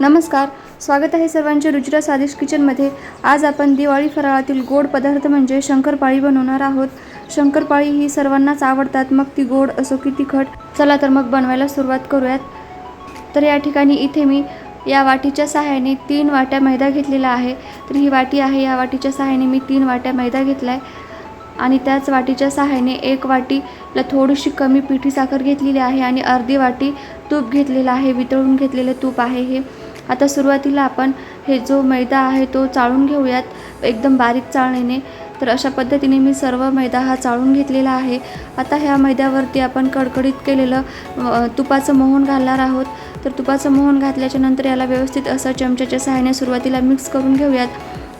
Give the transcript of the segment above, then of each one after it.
नमस्कार. स्वागत आहे सर्वांचे रुचिरा स्वादिष्ट किचनमध्ये. आज आपण दिवाळी फराळातील गोड पदार्थ म्हणजे शंकरपाळी बनवणार आहोत. शंकरपाळी ही सर्वांनाच आवडतात. मग ती गोड असो की तिखट चला तर मग बनवायला सुरुवात करूयात. तर या ठिकाणी इथे मी या वाटीच्या सहाय्याने तीन वाट्या मैदा घेतलेला आहे. तर ही वाटी आहे या वाटीच्या सहाय्याने मी तीन वाट्या मैदा घेतला आहे आणि त्याच वाटीच्या सहाय्याने एक वाटीला थोडीशी कमी पिठी साखर घेतलेली आहे आणि अर्धी वाटी तूप घेतलेलं आहे. वितळून घेतलेलं तूप आहे हे. आता सुरुवातीला आपण हे जो मैदा आहे तो चाळून घेऊयात एकदम बारीक चाळणीने. तर अशा पद्धतीने मी सर्व मैदा हा चाळून घेतलेला आहे. आता ह्या मैद्यावरती आपण कडकडीत केलेलं तुपाचं मोहन घालणार आहोत. तर तुपाचं मोहन घातल्याच्या नंतर याला व्यवस्थित असं चमच्याच्या सहाय्याने सुरुवातीला मिक्स करून घेऊयात.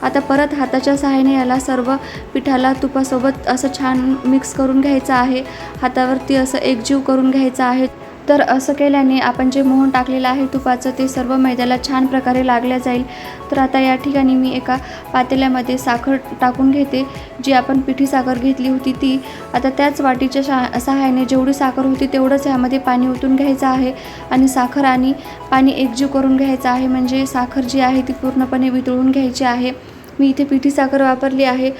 आता परत हाताच्या सहाय्याने याला सर्व पिठाला तुपासोबत असं छान मिक्स करून घ्यायचं आहे. हातावरती असं एकजीव करून घ्यायचं आहे. तर असं केल्याने आपण जे मोहन टाकलेलं आहे तुपाचं ते सर्व मैद्याला छान प्रकारे लागल्या जाईल. तर आता या ठिकाणी मी एका पातेल्यामध्ये साखर टाकून घेते. जी आपण पिठी साखर घेतली होती ती आता त्याच वाटीच्या शा सहाय्याने जेवढी साखर होती तेवढंच ह्यामध्ये पाणी ओतून घ्यायचं आहे. आणि साखर आणि पाणी एकजीव करून घ्यायचं आहे. म्हणजे साखर जी आहे ती पूर्णपणे वितळून घ्यायची आहे. मी इथे पिठी साखर वापरली आहे.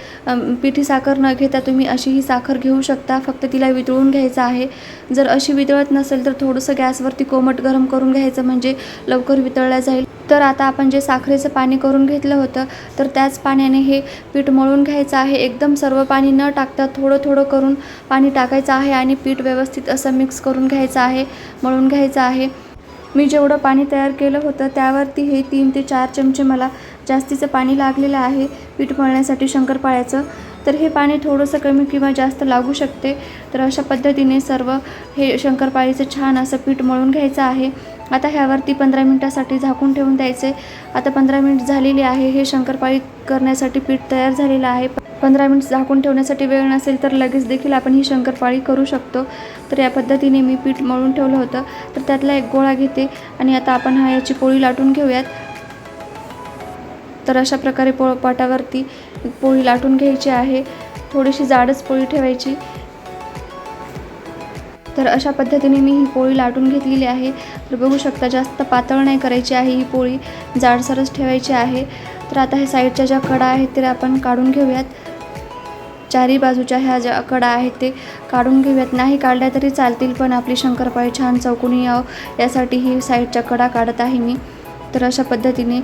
पिठी साखर न घेता तुम्ही अशी ही साखर घेऊ शकता. फक्त तिला वितळून घ्यायचं आहे. जर अशी वितळत नसेल तर थोडंसं गॅसवरती कोमट गरम करून घ्यायचं म्हणजे लवकर वितळल्या जाईल. तर आता आपण जे साखरेचं पाणी करून घेतलं होतं तर त्याच पाण्याने हे पीठ मळून घ्यायचं आहे. एकदम सर्व पाणी न टाकता थोडं थोडं करून पाणी टाकायचं आहे आणि पीठ व्यवस्थित असं मिक्स करून घ्यायचं आहे मळून घ्यायचं आहे. मी जेवढं पाणी तयार केलं होतं त्यावरती हे तीन ते चार चमचे मला जास्तीचं पाणी लागलेलं आहे. पीठ मळण्यासाठी शंकरपाळ्याचं. तर हे पाणी थोडंसं कमी किंवा जास्त लागू शकते. तर अशा पद्धतीने सर्व हे शंकरपाळीचं छान असं पीठ मळून घ्यायचं आहे. आता ह्यावरती पंधरा मिनटासाठी झाकून ठेवून द्यायचे. आता पंधरा मिनिट झालेली आहे. हे शंकरपाळी करण्यासाठी पीठ तयार झालेलं आहे. पंधरा मिनिट झाकून ठेवण्यासाठी वेळ नसेल तर लगेच देखील आपण ही शंकरपाळी करू शकतो. तर या पद्धतीने मी पीठ मळून ठेवलं होतं. तर त्यातला एक गोळा घेते आणि आता आपण हा याची पोळी लाटून घेऊयात. तर अशा प्रकारे पो पाटावरती पोळी लाटून घ्यायची आहे. थोडीशी जाडच पोळी ठेवायची. तर अशा पद्धतीने मी ही पोळी लाटून घेतलेली आहे. तर बघू शकता जास्त पातळ नाही करायची आहे ही पोळी. जाडसरच ठेवायची आहे. तर आता हे साईडच्या ज्या कडा आहेत ते आपण काढून घेऊयात. चारी बाजूच्या ह्या ज्या कडा आहेत ते काढून घेऊयात. नाही काढल्या तरी चालतील पण आपली शंकरपाळी छान चौकोनी यावं यासाठी ही साईडच्या कडा काढत आहे मी. तर अशा पद्धतीने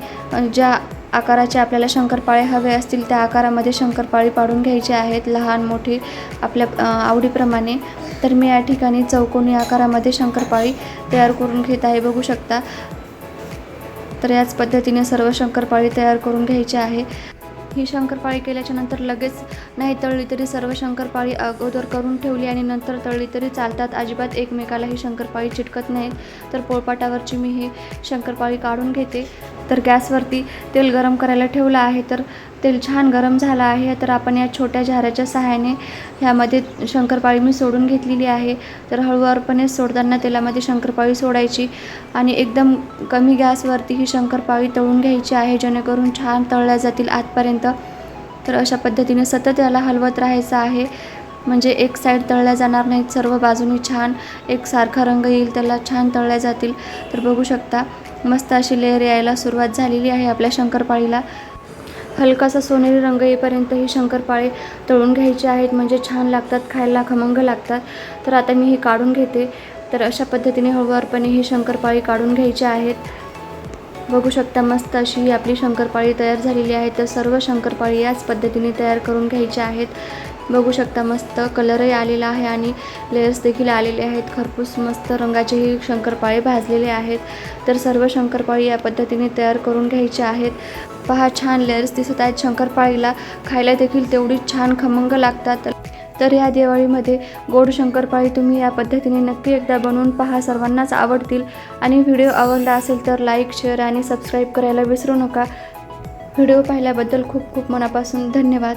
ज्या आकाराचे आपल्याला शंकरपाळे हवे असतील त्या आकारामध्ये शंकरपाळी पाडून घ्यायचे आहेत लहान मोठी आपल्या आवडीप्रमाणे. तर मी या ठिकाणी चौकोनी आकारामध्ये शंकरपाळी तयार करून घेत आहे बघू शकता. तर याच पद्धतीने सर्व शंकरपाळी तयार करून घ्यायची आहे. ही शंकरपाळी केल्याच्यानंतर लगेच नाही तळली तरी सर्व शंकरपाळी अगोदर करून ठेवली आणि नंतर तळली तरी चालतात. अजिबात एकमेकाला ही शंकरपाळी चिटकत नाहीत. तर पोळपाटावरची मी ही शंकरपाळी काढून घेते. तर गॅसवरती तेल गरम करायला ठेवलं आहे. तर तेल छान गरम झालं आहे तर आपण या छोट्या झाराच्या सहाय्याने ह्यामध्ये शंकरपाळी मी सोडून घेतलेली आहे. तर हळूवारपणे सोडताना तेलामध्ये शंकरपाळी सोडायची आणि एकदम कमी गॅसवरती ही शंकरपाळी तळून घ्यायची आहे जेणेकरून छान तळल्या जातील आतपर्यंत. तर अशा पद्धतीने सतत याला हलवत राहायचं आहे. म्हणजे एक साईड तळल्या जाणार नाहीत सर्व बाजूनी छान एक सारखा रंग येईल त्याला छान तळल्या जातील. तर बघू शकता मस्त अशी लेअर यायला सुरुवात झालेली आहे आपल्या शंकरपाळीला. हलकासा सोनेरी रंग येईपर्यंत ही शंकरपाळे तळून घ्यायचे आहेत. म्हणजे छान लागतात खायला खमंग लागतात. तर आता मी हे काढून घेते. तर अशा पद्धतीने हळूवारपणे ही शंकरपाळी काढून घ्यायची आहेत. बघू शकता मस्त अशी ही आपली शंकरपाळी तयार झालेली आहे. तर सर्व शंकरपाळी याच पद्धतीने तयार करून घ्यायच्या आहेत. बघू शकता मस्त कलरही आलेला आहे आणि लेयर्स देखील आलेले आहेत. खरपूस मस्त रंगाचेही शंकरपाळे भाजलेले आहेत. तर सर्व शंकरपाळी या पद्धतीने तयार करून घ्यायचे आहेत. पहा छान लेयर्स दिसत आहेत. शंकरपाळीला खायला देखील तेवढी छान खमंग लागतात. तर या दिवाळीमध्ये गोड शंकरपाळी तुम्ही या पद्धतीने नक्की एकदा बनवून पहा. सर्वांनाच आवडतील. आणि व्हिडिओ आवडला असेल तर लाईक शेअर आणि सबस्क्राईब करायला विसरू नका. व्हिडिओ पाहिल्याबद्दल खूप खूप मनापासून धन्यवाद.